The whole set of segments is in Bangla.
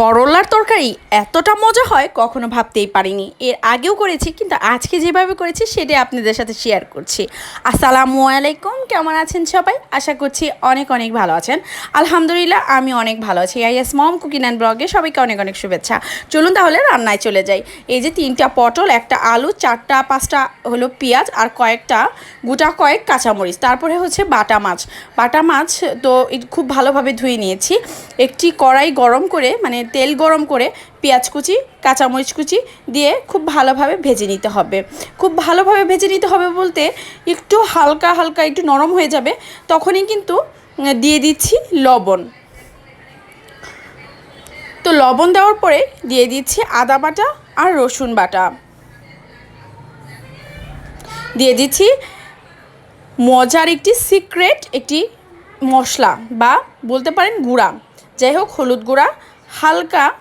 করলার তরকারি এতটা মজা হয় কখনো ভাবতেই পারিনি। এর আগেও করেছি, কিন্তু আজকে যেভাবে করেছি সেটাই আপনাদের সাথে শেয়ার করছি। আসসালামু আলাইকুম, কেমন আছেন সবাই? আশা করছি অনেক অনেক ভালো আছেন। আলহামদুলিল্লাহ, আমি অনেক ভালো আছি। আইএস মম কুকিং অ্যান্ড ব্লগে সবাইকে অনেক অনেক শুভেচ্ছা। চলুন তাহলে রান্নায় চলে যাই। এই যে তিনটা পটল, একটা আলু, চারটা, পাঁচটা হলো পেঁয়াজ আর কয়েকটা, গোটা কয়েক কাঁচামরিচ। তারপরে হচ্ছে বাটা মাছ। বাটা মাছ তো খুব ভালোভাবে ধুয়ে নিয়েছি। একটি কড়াই গরম করে মানে তেল গরম করে পেঁয়াজ কুচি, কাঁচামরিচ কুচি দিয়ে খুব ভালোভাবে ভেজে নিতে হবে। খুব ভালোভাবে ভেজে নিতে হবে বলতে একটু হালকা হালকা একটু নরম হয়ে যাবে, তখনই কিন্তু দিয়ে দিচ্ছি লবণ। তো লবণ দেওয়ার পরে দিয়ে দিচ্ছি আদা বাটা আর রসুন বাটা। দিয়ে দিচ্ছি মজার একটি সিক্রেট একটি মশলা বা বলতে পারেন গুঁড়া। যাই হোক, হলুদ গুঁড়া হালকা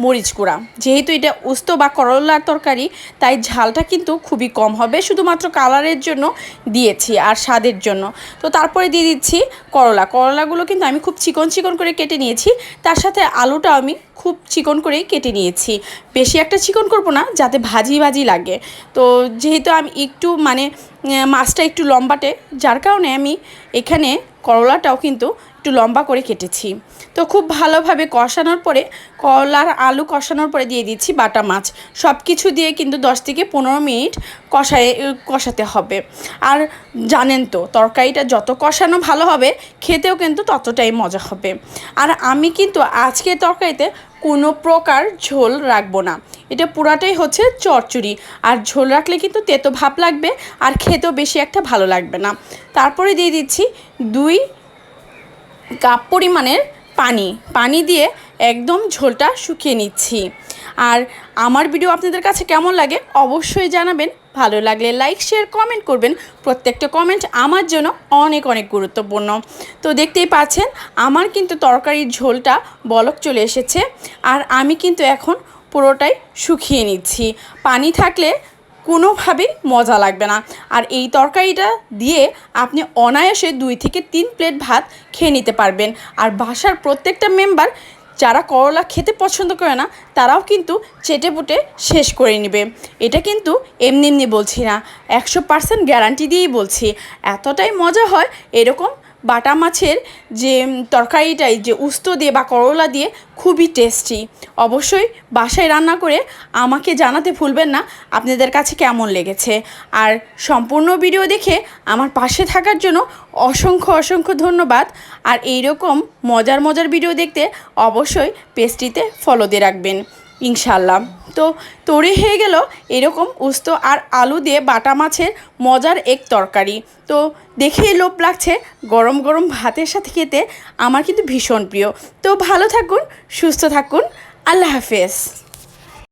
মরিচ গুঁড়া। যেহেতু এটা উস্ত বা করলার তরকারি, তাই ঝালটা কিন্তু খুবই কম হবে। শুধুমাত্র কালারের জন্য দিয়েছি আর স্বাদের জন্য। তো তারপরে দিয়ে দিচ্ছি করলা। করলাগুলো কিন্তু আমি খুব চিকন চিকন করে কেটে নিয়েছি। তার সাথে আলুটা আমি খুব চিকন করেই কেটে নিয়েছি। বেশি একটা চিকন করব না, যাতে ভাজি ভাজি লাগে। তো যেহেতু আমি একটু মানে মাছটা একটু লম্বাটে, যার কারণে আমি এখানে করলাটাও কিন্তু একটু লম্বা করে কেটেছি। তো খুব ভালোভাবে কষানোর পরে, করলার আলু কষানোর পরে দিয়ে দিচ্ছি বাটা মাছ। সব কিছু দিয়ে কিন্তু দশ থেকে পনেরো মিনিট কষায় কষাতে হবে। আর জানেন তো, তরকারিটা যত কষানো ভালো হবে, খেতেও কিন্তু ততটাই মজা হবে। আর আমি কিন্তু আজকে তরকারিতে কোনো প্রকার ঝোল রাখব না। এটা পুরাটাই হচ্ছে চচ্চড়ি আর ঝোল রাখলে কিন্তু তেতো ভাব লাগবে, আর খেতেও বেশি একটা ভালো লাগবে না। তারপরে দিয়ে দিচ্ছি দুই কাপ পরিমাণের পানি। পানি দিয়ে একদম ঝোলটা শুকিয়ে নিচ্ছি। আর আমার ভিডিও আপনাদের কাছে কেমন লাগে অবশ্যই জানাবেন। ভালো লাগলে লাইক, শেয়ার, কমেন্ট করবেন। প্রত্যেকটা কমেন্ট আমার জন্য অনেক অনেক গুরুত্বপূর্ণ। তো দেখতেই পাচ্ছেন, আমার কিন্তু তরকারির ঝোলটা বলক চলে এসেছে। আর আমি কিন্তু এখন পুরোটাই শুকিয়ে নিচ্ছি। পানি থাকলে কোনোভাবেই মজা লাগবে না। আর এই তরকারিটা দিয়ে আপনি অনায়াসে দুই থেকে তিন প্লেট ভাত খেয়ে নিতে পারবেন। আর বাসার প্রত্যেকটা মেম্বার যারা করলা খেতে পছন্দ করে না, তারাও কিন্তু চেটে পুটে শেষ করে নেবে। এটা কিন্তু এমনি এমনি বলছি না, একশো পার্সেন্ট গ্যারান্টি দিয়েই বলছি। এতটাই মজা হয়, এরকম বাটা মাছের যে তরকারিটাই, যে উস্ত দিয়ে বা করলা দিয়ে খুবই টেস্টি অবশ্যই বাসায় রান্না করে আমাকে জানাতে ভুলবেন না, আপনাদের কাছে কেমন লেগেছে? আর সম্পূর্ণ ভিডিও দেখে আমার পাশে থাকার জন্য অসংখ্য অসংখ্য ধন্যবাদ। আর এইরকম মজার মজার ভিডিও দেখতে অবশ্যই পেজটিতে ফলো দিয়ে রাখবেন। ইনশাল্লাহ তো তৈরি হয়ে গেল এরকম উস্ত আর আলু দিয়ে বাটা মাছের মজার এক তরকারি। তো দেখেই লোভ লাগছে গরম গরম ভাতের সাথে খেতে। আমার কিন্তু ভীষণ প্রিয়। তো ভালো থাকুন, সুস্থ থাকুন। আল্লাহ হাফেজ।